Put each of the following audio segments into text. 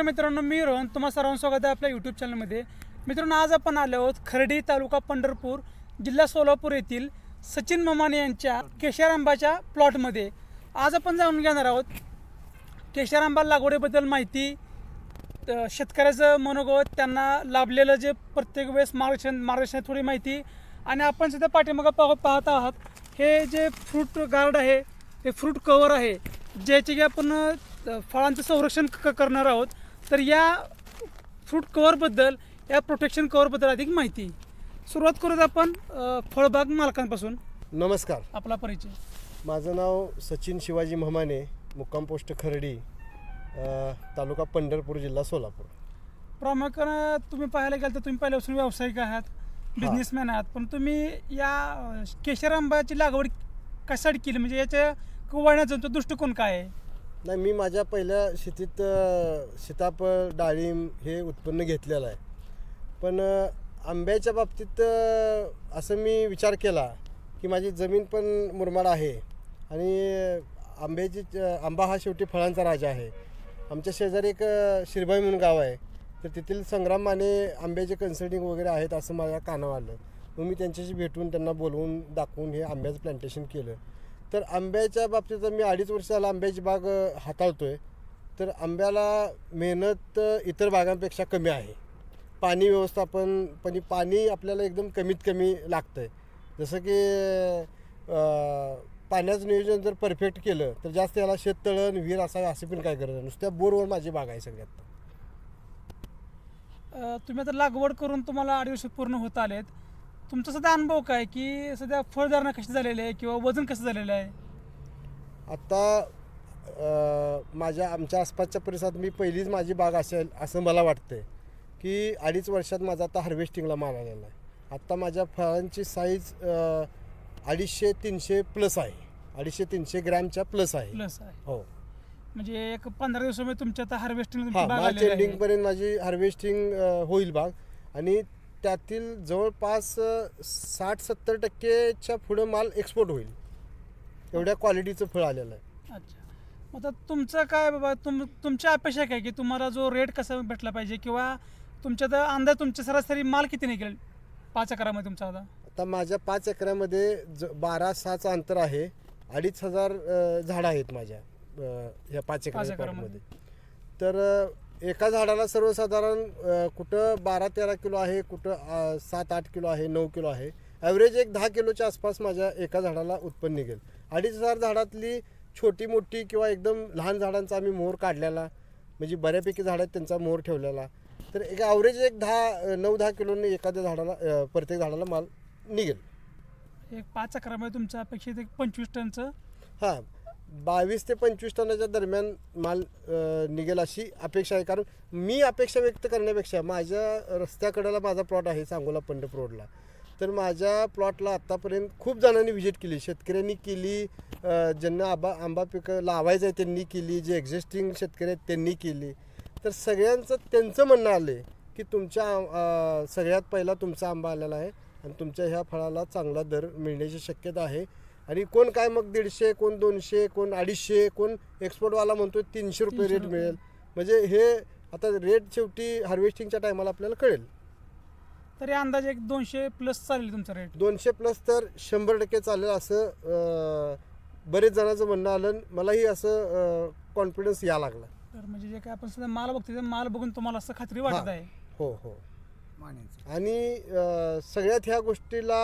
नमस्कार मित्रांनो मी रोहन. तुम्हा सर्वांचं स्वागत आहे आपल्या यूट्यूब चॅनलमध्ये मित्रांनो आज आपण आलो आहोत खर्डी तालुका पंढरपूर जिल्हा सोलापूर येथील सचिन ममाने यांच्या केशारांबाच्या प्लॉटमध्ये आज आपण जाणून घेणार आहोत केशारांबा आंबा लागवडीबद्दल माहिती शेतकऱ्याचं मनोगत त्यांना लाभलेलं जे प्रत्येक वेळेस मार्गदर्शन मार्गदर्शन थोडी माहिती आणि आपण सध्या पाठीमागं पाह पाहत आहात. हे जे फ्रूट गार्ड आहे हे फ्रूट कवर आहे ज्याचे की आपण फळांचं संरक्षण क करणार आहोत. तर या फ्रूट कवरबद्दल या प्रोटेक्शन कवरबद्दल अधिक माहिती. सुरुवात करूयात आपण फळबाग मालकांपासून. नमस्कार. आपला परिचय. माझं नाव सचिन शिवाजी म्हमाने मुक्काम पोस्ट खर्डी अ, तालुका पंढरपूर जिल्हा सोलापूर. प्रामुख्यानं तुम्ही पाहायला गेलं तर तुम्ही पहिल्यापासून व्यावसायिक आहात बिझनेसमॅन आहात. पण तुम्ही या अ, केशर आंब्याची लागवड कशासाठी केली? म्हणजे याच्या वाढण्याचा तो दृष्टिकोन काय आहे? नाही मी माझ्या पहिल्या शेतीत सीताफळ डाळिंब हे उत्पन्न घेतलेलं आहे. पण आंब्याच्या बाबतीत असं मी विचार केला की माझी जमीन पण मुरमाड आहे आणि आंब्याची आंबा हा शेवटी फळांचा राजा आहे. आमच्या शेजारी एक शिरभाई शिरबाई म्हणून गाव आहे. तर तेथील संग्राम माने आंब्याचे कन्सल्टिंग वगैरे आहेत असं माझ्या कानावर आलं. मग मी त्यांच्याशी भेटून त्यांना बोलवून दाखवून हे आंब्याचं प्लांटेशन केलं. तर आंब्याच्या बाबतीत मी अडीच वर्षाला आंब्याची बाग हाताळतो आहे तर आंब्याला मेहनत इतर बागांपेक्षा कमी आहे. पाणी व्यवस्थापन पण पाणी आपल्याला एकदम कमीत कमी लागतं आहे जसं की पाण्याचं नियोजन जर परफेक्ट केलं तर जास्त याला शेततळण विहीर असावे असे पण काय गरज आहे नुसत्या बोरवर माझी बाग आहे सगळ्यात. तुम्ही आता लागवड करून तुम्हाला अडीच वर्ष पूर्ण होत आलेत. तुमचा सध्या अनुभव काय की सध्या फळधारणा कशी झालेली आहे किंवा वजन कसं झालेलं आहे? आता अ, माझ्या आमच्या आसपासच्या परिसरात मी पहिलीच माझी बाग असेल असं मला वाटतंय की अडीच वर्षात माझा आता हार्वेस्टिंगला माल आलेला आहे. आत्ता माझ्या फळांची साईज अ, अडीचशे तीनशे प्लस आहे. अडीचशे तीनशे ग्रॅमच्या प्लस आहे. प्लस आहे. हो. म्हणजे एक पंधरा दिवसामध्ये तुमच्या आता हार्वेस्टिंग हा मार्च माझी हार्वेस्टिंग होईल बाग. आणि त्यातील जवळपास साठ सत्तर टक्केच्या पुढं माल एक्सपोर्ट होईल. एवढ्या क्वालिटीचं फळ आलेलं आहे. अच्छा. मग आता तुमचं काय बाबा तुम तुमची अपेक्षा काय की तुम्हाला जो रेट कसा भेटला पाहिजे किंवा तुमच्या तर अंदाज तुमच्या सरासरी माल किती निघेल? पाच अकरामध्ये तुमचा आता. आता माझ्या पाच एकरामध्ये ज बारा सहाचं अंतर आहे. अडीच हजार अ, झाडं आहेत माझ्या अ, ह्या पाच एकर पाच एकरामध्ये. तर अ, एका झाडाला सर्वसाधारण अ, कुठं बारा तेरा किलो आहे कुठं अ, सात आठ किलो आहे नऊ किलो आहे. ॲव्हरेज एक दहा किलोच्या आसपास माझ्या एका झाडाला उत्पन्न निघेल. अडीच हजार झाडातली छोटी मोठी किंवा एकदम लहान झाडांचा आम्ही मोहर काढलेला म्हणजे बऱ्यापैकी झाडं आहेत त्यांचा मोहर ठेवलेला. तर एक ॲव्हरेज एक दहा अ, नऊ दहा किलोने एखाद्या झाडाला अ, प्रत्येक झाडाला माल निघेल. एक पाच अकरामध्ये तुमच्या अपेक्षित एक पंचवीस टनचं हां. बावीस ते पंचवीस टनाच्या दरम्यान माल निघेल अशी अपेक्षा आहे. कारण मी अपेक्षा व्यक्त करण्यापेक्षा माझ्या रस्त्याकडेला माझा प्लॉट आहे सांगोला पंढरपूर रोडला. तर माझ्या प्लॉटला आत्तापर्यंत खूप जणांनी व्हिजिट केली. शेतकऱ्यांनी केली ज्यांना आंबा आंबा पिकं लावायचं आहे त्यांनी केली जे एक्झिस्टिंग शेतकरी आहेत त्यांनी केली. तर सगळ्यांचं त्यांचं म्हणणं आलं आहे की तुमच्या सगळ्यात पहिला तुमचा आंबा आलेला आहे आणि तुमच्या ह्या फळाला चांगला दर मिळण्याची शक्यता आहे. आणि कोण काय मग दीडशे कोण दोनशे कोण अडीचशे कोण एक्सपोर्टवाला म्हणतो तीनशे रुपये 300 रेट. मिळेल. म्हणजे हे आता रेट शेवटी हार्वेस्टिंगच्या टायमाला आपल्याला कळेल. तरी अंदाजे एक दोनशे प्लस चालेल तुमचा रेट दोनशे प्लस तर शंभर टक्के चालेल असं बरेच जणांचं म्हणणं आलं मलाही असं कॉन्फिडन्स या लागला. तर म्हणजे जे काय आपण सध्या माल बघतोय ते माल बघून तुम्हाला असं खात्री वाटत. आहे. हो हो. आणि अं, सगळ्यात ह्या गोष्टीला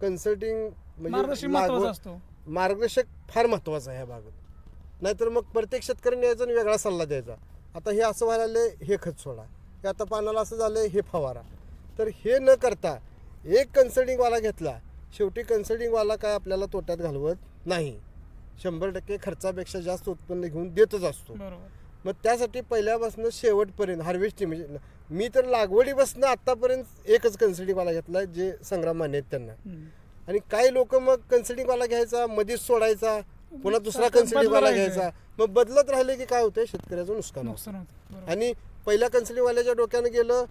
कन्सल्टिंग मार्गदर्शन महत्त्वाचा असतो. मार्गदर्शक फार महत्त्वाचं आहे ह्या बाबत नाहीतर मग प्रत्येक शेतकऱ्याने यायचा आणि वेगळा सल्ला द्यायचा. आता हे असं व्हायला लागले हे खत सोडा. हे आता पानाला असं झालं हे फवारा. तर हे न करता एक कन्सल्टिंगवाला घेतला शेवटी कन्सल्टिंगवाला काय आपल्याला तोट्यात घालवत नाही. शंभर टक्के खर्चापेक्षा जास्त उत्पन्न घेऊन देतच असतो. बरोबर. मग त्यासाठी पहिल्यापासून शेवटपर्यंत हार्वेस्टिंग म्हणजे मी तर लागवडीपासून आत्तापर्यंत एकच कन्सल्टिंगवाला घेतला जे संग्राम माने आहेत त्यांना. आणि काही लोक मग कन्सल्टिंगवाला घ्यायचा मध्येच सोडायचा पुन्हा दुसरा कन्सल्टिंगवाला. घ्यायचा मग बदलत राहिले की काय होतंय शेतकऱ्याचं नुकसान होतं. आणि पहिल्या कन्सल्टिंगवाल्याच्या डोक्यानं गेलं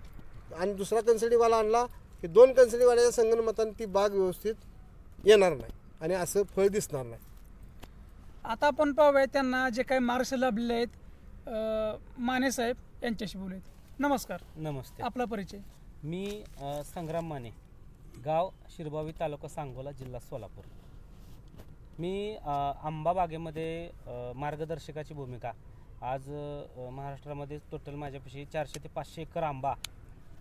आणि दुसरा कन्सल्टिंगवाला आणला की दोन कन्सल्टिंगवाल्याच्या संगणमताने ती बाग व्यवस्थित येणार नाही आणि असं फळ दिसणार नाही आता आपण पाहूया त्यांना जे काही मार्क्स लाभलेले आहेत माने साहेब यांच्याशी बोलूयात. नमस्कार. नमस्ते. आपला परिचय. मी अ, संग्राम माने गाव शिरबावी तालुका सांगोला जिल्हा सोलापूर. मी अ, आंबा बागेमध्ये अ, मार्गदर्शकाची भूमिका. आज अ, महाराष्ट्रामध्ये टोटल माझ्यापाशी चारशे ते पाचशे एकर आंबा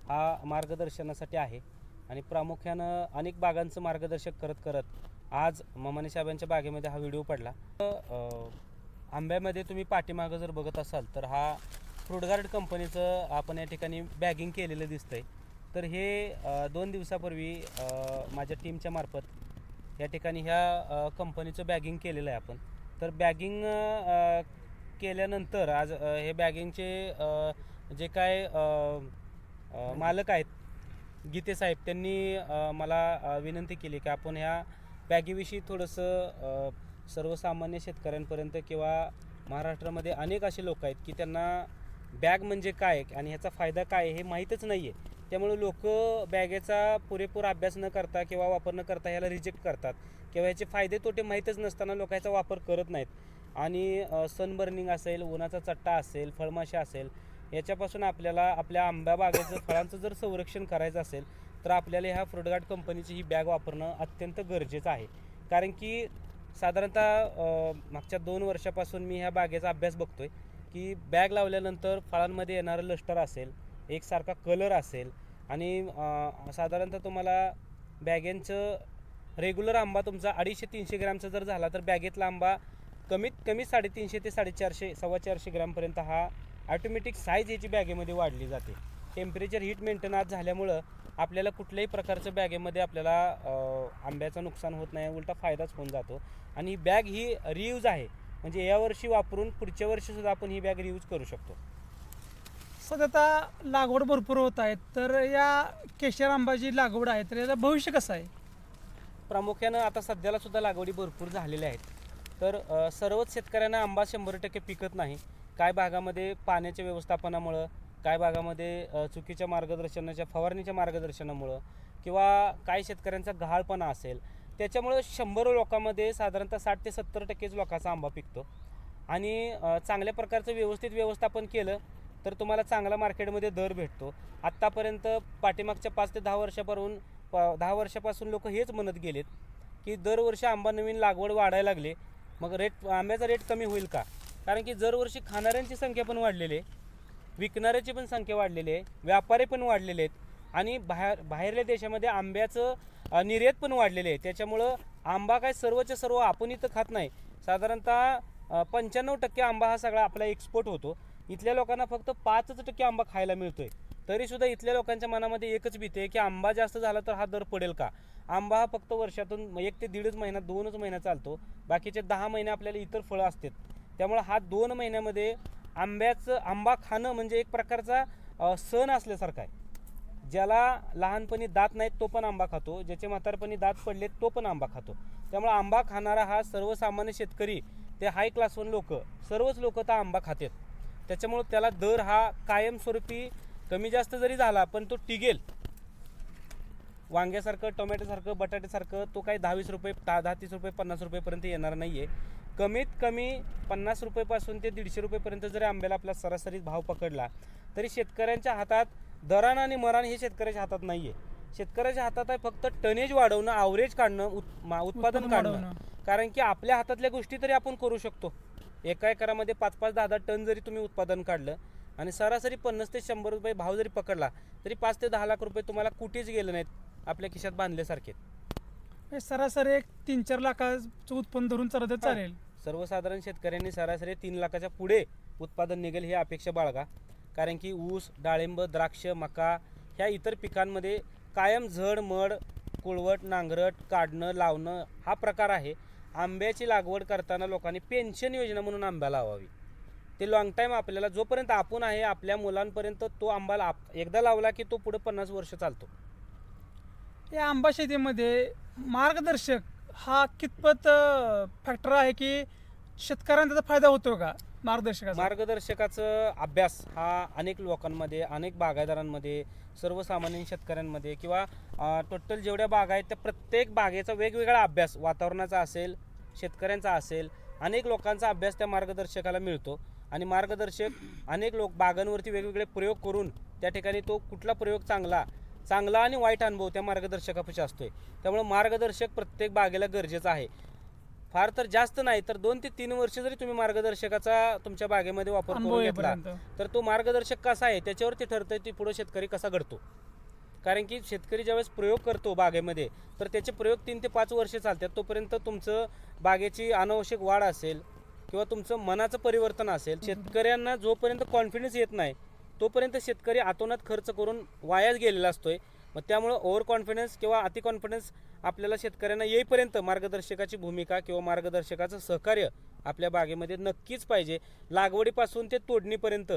हा मार्गदर्शनासाठी आहे. आणि प्रामुख्यानं अनेक बागांचं मार्गदर्शक करत करत आज ममाने साहेबांच्या बागेमध्ये हा व्हिडिओ पडला. अ, आंब्यामध्ये तुम्ही पाठीमागं जर बघत असाल तर हा फ्रूटगार्ड कंपनीचं आपण या ठिकाणी बॅगिंग केलेलं दिसतंय. तर हे दोन दिवसापूर्वी माझ्या टीमच्या मार्फत या ठिकाणी ह्या कंपनीचं बॅगिंग केलेलं आहे आपण. तर बॅगिंग केल्यानंतर आज हे बॅगिंगचे जे काय मालक आहेत गीते साहेब त्यांनी मला विनंती केली की आपण ह्या बॅगेविषयी थोडंसं सर्वसामान्य शेतकऱ्यांपर्यंत किंवा महाराष्ट्रामध्ये अनेक असे लोक आहेत की त्यांना बॅग म्हणजे काय आणि ह्याचा फायदा काय हे माहीतच नाही आहे त्यामुळे लोक बॅगेचा पुरेपूर अभ्यास न करता किंवा वापर न करता ह्याला रिजेक्ट करतात किंवा ह्याचे फायदे तोटे माहीतच नसताना लोक ह्याचा वापर करत नाहीत. आणि सनबर्निंग असेल उन्हाचा चट्टा असेल फळमाशा असेल याच्यापासून आपल्याला आपल्या आंब्या बागेचं फळांचं जर संरक्षण करायचं असेल तर आपल्याला ह्या फ्रुटगार्ड कंपनीची ही बॅग वापरणं अत्यंत गरजेचं आहे. कारण की साधारणतः मागच्या दोन वर्षापासून मी ह्या बागेचा अभ्यास बघतोय की बॅग लावल्यानंतर फळांमध्ये येणारं लष्टर असेल एकसारखा कलर असेल आणि साधारणतः तुम्हाला बॅगेंचं रेग्युलर आंबा तुमचा अडीचशे तीनशे ग्रॅमचा जर झाला तर बॅगेतला आंबा कमीत कमी साडेतीनशे ते साडेचारशे सव्वा चारशे ग्रॅमपर्यंत हा ऑटोमॅटिक साईज याची बॅगेमध्ये वाढली जाते. टेम्परेचर हीट मेंटेन आज झाल्यामुळं आपल्याला कुठल्याही प्रकारचं बॅगेमध्ये आपल्याला आंब्याचं नुकसान होत नाही उलटा फायदाच होऊन जातो. आणि ही बॅग ही रियूज आहे. म्हणजे यावर्षी वापरून पुढच्या वर्षी सुद्धा आपण ही बॅग रियूज करू शकतो. सध्या आता लागवड भरपूर होत आहेत तर या केशर आंबाची लागवड आहे तर याचं भविष्य कसं आहे? प्रामुख्यानं आता सध्याला सुद्धा लागवडी भरपूर झालेल्या आहेत. तर सर्वच शेतकऱ्यांना आंबा शंभर टक्के पिकत नाही. काय भागामध्ये पाण्याच्या व्यवस्थापनामुळं काय भागामध्ये चुकीच्या मार्गदर्शनाच्या फवारणीच्या मार्गदर्शनामुळं किंवा काय शेतकऱ्यांचा गहाळपणा असेल त्याच्यामुळं शंभर लोकांमध्ये साधारणतः साठ ते सत्तर टक्केच लोकांचा आंबा पिकतो. आणि चांगल्या प्रकारचं व्यवस्थित व्यवस्थापन केलं तर तुम्हाला चांगला मार्केटमध्ये दर भेटतो. आत्तापर्यंत पाठीमागच्या पाच ते दहा वर्षापासून प- दहा वर्षापासून लोक हेच म्हणत गेलेत की दरवर्षी आंबा नवीन लागवड वाढायला लागले मग रेट आंब्याचा रेट कमी होईल का? कारण की दरवर्षी खाणाऱ्यांची संख्या पण वाढलेली आहे. विकणाऱ्याची पण संख्या वाढलेली आहे व्यापारी पण वाढलेले आहेत आणि बाहेर बाहेरल्या देशामध्ये आंब्याचं निर्यात पण वाढलेले आहे. त्याच्यामुळं आंबा काय सर्वच्या सर्व आपण इथं खात नाही. साधारणतः पंच्याण्णव टक्के आंबा हा सगळा आपला एक्सपोर्ट होतो. इथल्या लोकांना फक्त पाचच टक्के आंबा खायला मिळतोय. तरीसुद्धा इथल्या लोकांच्या मनामध्ये एकच भीती आहे की आंबा जास्त झाला तर हा दर पडेल का? आंबा हा फक्त वर्षातून एक ते दीडच महिना दोनच महिना चालतो. बाकीचे दहा महिने आपल्याला इतर फळं असतात. त्यामुळं हा दोन महिन्यामध्ये आंब्याचं आंबा खाणं म्हणजे एक प्रकारचा सण असल्यासारखा आहे. ज्याला लहानपणी दात नाहीत तो पण आंबा खातो. ज्याचे म्हातारपणी दात पडलेत तो पण आंबा खातो. त्यामुळे आंबा खाणारा हा सर्वसामान्य शेतकरी ते हाय क्लास वन लोक सर्वच लोक तर आंबा खातात. त्याच्यामुळं त्याला दर हा कायमस्वरूपी कमी जास्त जरी झाला पण तो टिगेल वांग्यासारखं टोमॅटोसारखं बटाट्यासारखं तो काही दहावीस रुपये दहा दहा तीस रुपये पन्नास रुपयेपर्यंत येणार नाही आहे कमीत कमी पन्नास रुपयेपासून ते दीडशे रुपयेपर्यंत जरी आंब्याला आपला सरासरी भाव पकडला तरी शेतकऱ्यांच्या हातात दराण आणि मराण हे शेतकऱ्याच्या हातात नाही आहे शेतकऱ्याच्या हातात आहे फक्त टनेज वाढवणं आवरेज काढणं उत- उत्पादन काढणं. कारण की आपल्या हातातल्या गोष्टी तरी आपण करू शकतो. एका एकरामध्ये पाच पाच दहा दहा टन जरी तुम्ही उत्पादन काढलं आणि सरासरी पन्नास ते शंभर रुपये भाव जरी पकडला तरी पाच ते दहा लाख रुपये तुम्हाला कुठेच गेले नाहीत आपल्या खिशात बांधल्यासारखे सरासरी एक तीन चार लाखाचं उत्पन्न धरून चालत चालेल. सर्वसाधारण शेतकऱ्यांनी सरासरी तीन लाखाच्या पुढे उत्पादन निघेल ही अपेक्षा बाळगा. कारण की ऊस डाळिंब द्राक्ष मका ह्या इतर पिकांमध्ये कायम झड मड कुळवट नांगरट काढणं लावणं हा प्रकार आहे. आंब्याची लागवड करताना लोकांनी पेन्शन योजना म्हणून आंबा लावावी. ते लॉंग टाईम आपल्याला जोपर्यंत आपण आहे आपल्या मुलांपर्यंत तो आंबा आप एकदा लावला की तो पुढे पन्नास वर्ष चालतो. या आंबा शेतीमध्ये मार्गदर्शक हा कितपत फॅक्टर आहे की शेतकऱ्यांना त्याचा फायदा होतो का मार्गदर्शकाचा? मार्गदर्शकाचं अभ्यास हा अनेक लोकांमध्ये अनेक बागायदारांमध्ये सर्वसामान्य शेतकऱ्यांमध्ये किंवा टोटल जेवढ्या बागा आहेत त्या प्रत्येक बागेचा वेगवेगळा अभ्यास वातावरणाचा असेल शेतकऱ्यांचा असेल अनेक लोकांचा अभ्यास त्या मार्गदर्शकाला मिळतो. आणि मार्गदर्शक अनेक लोक बागांवरती वेगवेगळे प्रयोग करून त्या ठिकाणी तो कुठला प्रयोग चांगला चांगला आणि वाईट अनुभव त्या मार्गदर्शकापाशी असतोय. त्यामुळे मार्गदर्शक प्रत्येक बागेला गरजेचं आहे. फार तर जास्त नाही तर दोन ते तीन वर्ष जरी तुम्ही मार्गदर्शकाचा तुमच्या बागेमध्ये वापर करून घेतला तर तो मार्गदर्शक कसा आहे त्याच्यावरती ठरतंय ती पुढे शेतकरी कसा घडतो. कारण की शेतकरी ज्यावेळेस प्रयोग करतो बागेमध्ये तर त्याचे प्रयोग तीन ते पाच वर्ष चालतात तोपर्यंत तुमचं बागेची अनावश्यक वाढ असेल किंवा तुमचं मनाचं परिवर्तन असेल शेतकऱ्यांना जोपर्यंत कॉन्फिडन्स येत नाही तोपर्यंत शेतकरी आतोनात खर्च करून वायाच गेलेला असतोय. मग त्यामुळं ओव्हर कॉन्फिडन्स किंवा अति कॉन्फिडन्स आपल्याला शेतकऱ्यांना येईपर्यंत मार्गदर्शकाची भूमिका किंवा मार्गदर्शकाचं सहकार्य आपल्या बागेमध्ये नक्कीच पाहिजे. लागवडीपासून ते तोडणीपर्यंत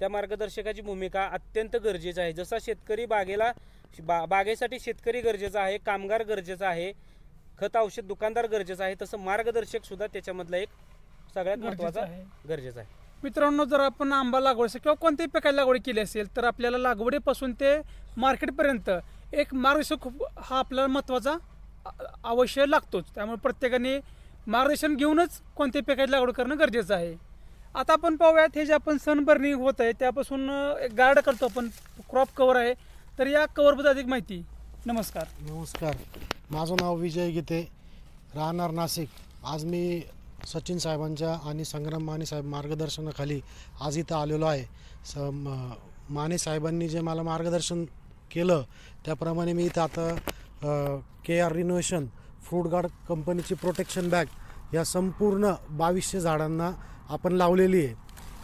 त्या मार्गदर्शकाची भूमिका अत्यंत गरजेची आहे. जसा शेतकरी बागेला बा बागेसाठी शेतकरी गरजेचा आहे कामगार गरजेचा आहे खत औषध दुकानदार गरजेचं आहे तसं मार्गदर्शक सुद्धा त्याच्यामधला एक सगळ्यात महत्त्वाचा. गरजेचा आहे. मित्रांनो जर आपण आंबा लागवडी असेल किंवा कोणत्याही पिकाची लागवड केली असेल तर आपल्याला लागवडीपासून ते मार्केटपर्यंत एक मार्गदर्शक खूप हा आपल्याला महत्त्वाचा अवश्य लागतोच. त्यामुळे प्रत्येकाने मार्गदर्शन घेऊनच कोणत्याही पिकाची लागवड करणं गरजेचं आहे. आता आपण पाहूयात हे जे आपण सनबर्निंग होत आहे त्यापासून एक गार्ड करतो आपण क्रॉप कवर आहे. तर या कवरबद्दल अधिक माहिती. नमस्कार. नमस्कार. माझं नाव विजय गीते राहणार नाशिक. आज मी सचिन साहेबांच्या आणि संग्राम माने साहेब मार्गदर्शनाखाली आज इथं आलेलो आहे. स म- माने साहेबांनी जे मला मार्गदर्शन केलं त्याप्रमाणे मी इथं आता K R renovation fruit guard कंपनीची प्रोटेक्शन बॅग या संपूर्ण बावीसशे झाडांना आपण लावलेली आहे.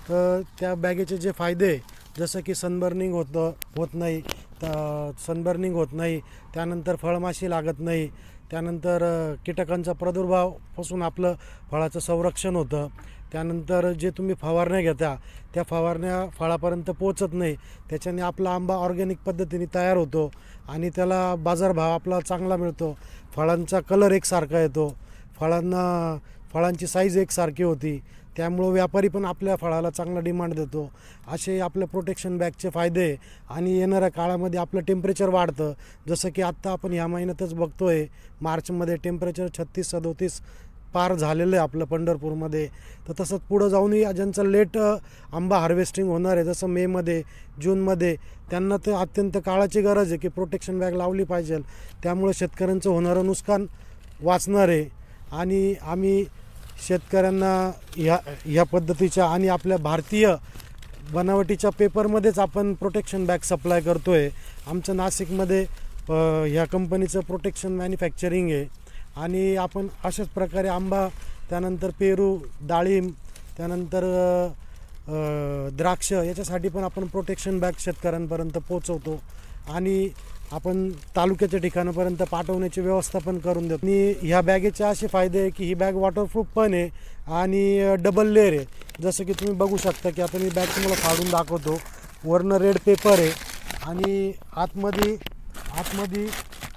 तर त्या बॅगेचे जे फायदे जसं की सनबर्निंग होतं होत नाही तर सनबर्निंग होत नाही त्यानंतर फळमाशी लागत नाही त्यानंतर कीटकांचा प्रादुर्भावपासून आपलं फळाचं संरक्षण होतं. त्यानंतर जे तुम्ही फवारण्या घेता त्या फवारण्या फळापर्यंत पोचत नाही. त्याच्याने आपला आंबा ऑर्गॅनिक पद्धतीने तयार होतो आणि त्याला बाजारभाव आपला चांगला मिळतो. फळांचा कलर एकसारखा येतो. फळांना फळांची साईज एकसारखी होती. त्यामुळं व्यापारी पण आपल्या फळाला चांगला डिमांड देतो. असे आपल्या प्रोटेक्शन बॅगचे फायदे आहे. आणि येणाऱ्या काळामध्ये आपलं टेम्परेचर वाढतं. जसं की आत्ता आपण ह्या महिन्यातच बघतो आहे मार्चमध्ये टेम्परेचर छत्तीस सदोतीस पार झालेलं आहे आपलं पंढरपूरमध्ये. तर तसंच पुढं जाऊनही ज्यांचं लेट आंबा हार्वेस्टिंग होणार आहे जसं मेमध्ये जूनमध्ये त्यांना तर अत्यंत काळाची गरज आहे की प्रोटेक्शन बॅग लावली पाहिजे. त्यामुळे शेतकऱ्यांचं होणारं नुकसान वाचणार आहे. आणि आम्ही शेतकऱ्यांना ह्या ह्या पद्धतीच्या आणि आपल्या भारतीय बनावटीच्या पेपरमध्येच आपण प्रोटेक्शन बॅग सप्लाय करतो आहे आमचं नाशिकमध्ये ह्या कंपनीचं प्रोटेक्शन मॅन्युफॅक्चरिंग आहे. आणि आपण अशाच प्रकारे आंबा त्यानंतर पेरू डाळिंब त्यानंतर द्राक्ष याच्यासाठी पण आपण प्रोटेक्शन बॅग शेतकऱ्यांपर्यंत पोचवतो आणि आपण तालुक्याच्या ठिकाणापर्यंत पाठवण्याची व्यवस्था पण करून देतो. आणि ह्या बॅगेचे असे फायदे आहे की ही बॅग वॉटरप्रूफ पण आहे आणि डबल लेअर आहे. जसं की तुम्ही बघू शकता की आता मी बॅग तुम्हाला फाडून दाखवतो. वरनं रेड पेपर आहे आणि आतमध्ये आतमध्ये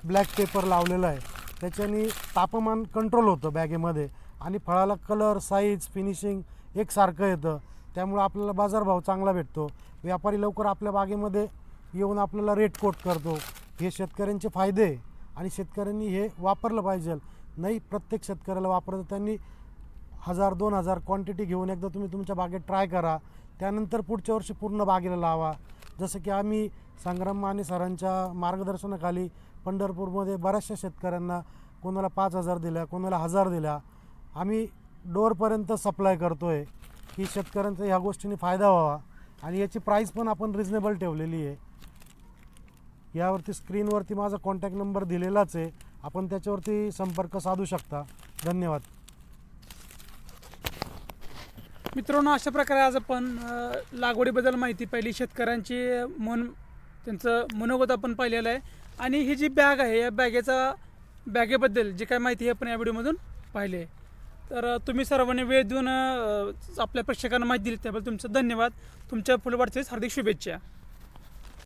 ब्लॅक पेपर लावलेला आहे. त्याच्याने तापमान कंट्रोल होतं बॅगेमध्ये आणि फळाला कलर साईज फिनिशिंग एकसारखं येतं. त्यामुळं आपल्याला बाजारभाव चांगला भेटतो. व्यापारी लवकर आपल्या बागेमध्ये येऊन आपल्याला रेट कोट करतो. हे शेतकऱ्यांचे फायदे आहे आणि शेतकऱ्यांनी हे वापरलं पाहिजे. नाही प्रत्येक शेतकऱ्याला वापरतं त्यांनी हजार दोन हजार क्वांटिटी घेऊन एकदा तुम्ही तुमच्या बागेत ट्राय करा. त्यानंतर पुढच्या वर्षी पूर्ण बागेला लावा. जसं की आम्ही संग्राम माने सरांच्या मार्गदर्शनाखाली पंढरपूरमध्ये बऱ्याचशा शेतकऱ्यांना कोणाला पाच हजार दिल्या कोणाला हजार दिल्या. आम्ही डोअरपर्यंत सप्लाय करतो आहे की शेतकऱ्यांचा ह्या गोष्टीने फायदा व्हावा. आणि याची प्राईस पण आपण रिजनेबल ठेवलेली आहे. यावरती स्क्रीनवरती माझा कॉन्टॅक्ट नंबर दिलेलाच आहे. आपण त्याच्यावरती संपर्क साधू शकता. धन्यवाद. मित्रांनो अशा प्रकारे आज आपण लागवडीबद्दल माहिती पाहिली. शेतकऱ्यांची मन त्यांचं मनोगत आपण पाहिलेलं आहे. आणि ही जी बॅग आहे या बॅगेचा बॅगेबद्दल जी काय माहिती आहे आपण या व्हिडिओमधून पाहिली आहे. तर तुम्ही सर्वांनी वेळ देऊन आपल्या प्रेक्षकांना माहिती दिली त्याबद्दल तुमचं धन्यवाद. तुमच्यापुढे हार्दिक शुभेच्छा.